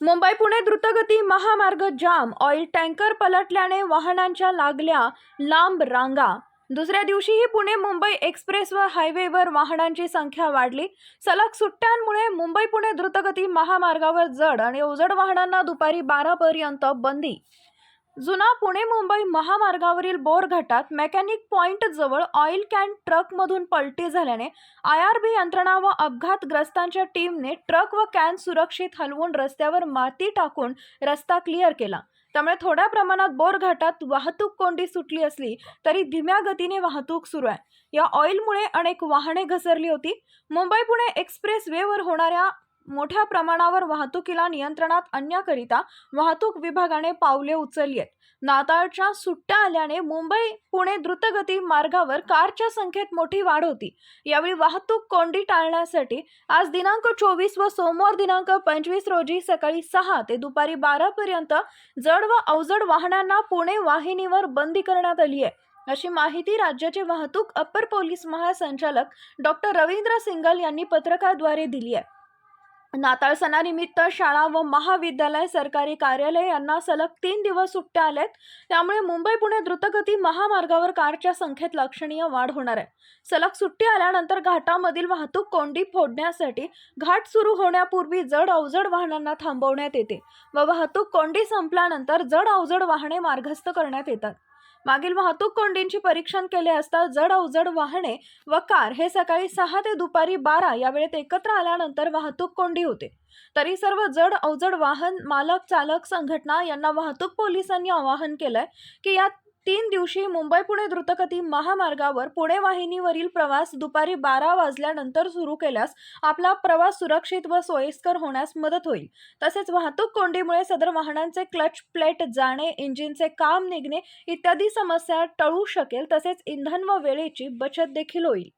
मुंबई पुणे द्रुतगती महामार्ग जाम oil tanker पलटल्याने वाहनांच्या लागल्या लांब रांगा. दुसऱ्या दिवशीही पुणे मुंबई एक्सप्रेस व हायवेवर वाहनांची संख्या वाढली. सलग सुट्ट्यांमुळे मुंबई पुणे द्रुतगती महामार्गावर जड आणि अवजड वाहनांना दुपारी बारापर्यंत बंदी. जुना पुणे मुंबई महामार्गावरील बोर घाटात मेकॅनिक पॉइंट जवळ ऑइल कॅन ट्रकमधून पलटी झाल्याने आय आर बी यंत्रणा व अपघातग्रस्तांच्या टीमने ट्रक व कॅन सुरक्षित हलवून रस्त्यावर माती टाकून रस्ता क्लिअर केला. त्यामुळे थोड्या प्रमाणात बोर घाटात वाहतूक कोंडी सुटली असली तरी धीम्या गतीने वाहतूक सुरू आहे. या ऑइलमुळे अनेक वाहने घसरली होती. मुंबई पुणे एक्सप्रेस वेवर होणाऱ्या मोठ्या प्रमाणावर वाहतुकीला नियंत्रणात आणण्याकरिता वाहतूक विभागाने पावले उचलली आहेत. नाताळच्या सुट्ट्या आल्याने मुंबई पुणे द्रुतगती मार्गावर कारच्या संख्येत मोठी वाढ होती. यावेळी वाहतूक कोंडी टाळण्यासाठी आज दिनांक चोवीस व सोमवार दिनांक पंचवीस रोजी सकाळी सहा ते दुपारी बारा पर्यंत जड व अवजड वाहनांना पुणे वाहिनीवर बंदी करण्यात आली आहे. अशी माहिती राज्याचे वाहतूक अप्पर पोलीस महासंचालक डॉक्टर रवींद्र सिंगल यांनी पत्रकाद्वारे दिली आहे. नाताळ सणानिमित्त शाळा व महाविद्यालय सरकारी कार्यालय यांना सलग तीन दिवस सुट्ट्या आल्यात. त्यामुळे मुंबई पुणे द्रुतगती महामार्गावर कारच्या संख्येत लक्षणीय वाढ होणार आहे. सलग सुट्टी आल्यानंतर घाटामधील वाहतूक कोंडी फोडण्यासाठी घाट सुरू होण्यापूर्वी जड अवजड वाहनांना थांबवण्यात येते व वाहतूक कोंडी संपल्यानंतर जड अवजड वाहने मार्गस्थ करण्यात येतात. मागील वाहतूक कोंडींची परीक्षण केले असता जड अवजड वाहने व कार हे सकाळी सहा ते दुपारी बारा या वेळेत एकत्र आल्यानंतर वाहतूक कोंडी होते. तरी सर्व जड अवजड वाहन मालक चालक संघटना यांना वाहतूक पोलिसांनी आवाहन केलंय की यात तीन दिवशी मुंबई पुणे द्रुतगती महामार्गावर पुणे वाहिनीवरील प्रवास दुपारी बारा वाजल्यानंतर सुरू केल्यास आपला प्रवास सुरक्षित व सोयीस्कर होण्यास मदत होईल. तसेच वाहतूक कोंडीमुळे सदर वाहनांचे क्लच प्लेट जाणे इंजिनचे काम निघणे इत्यादी समस्या टळू शकेल तसेच इंधन व वेळेची बचत देखील होईल.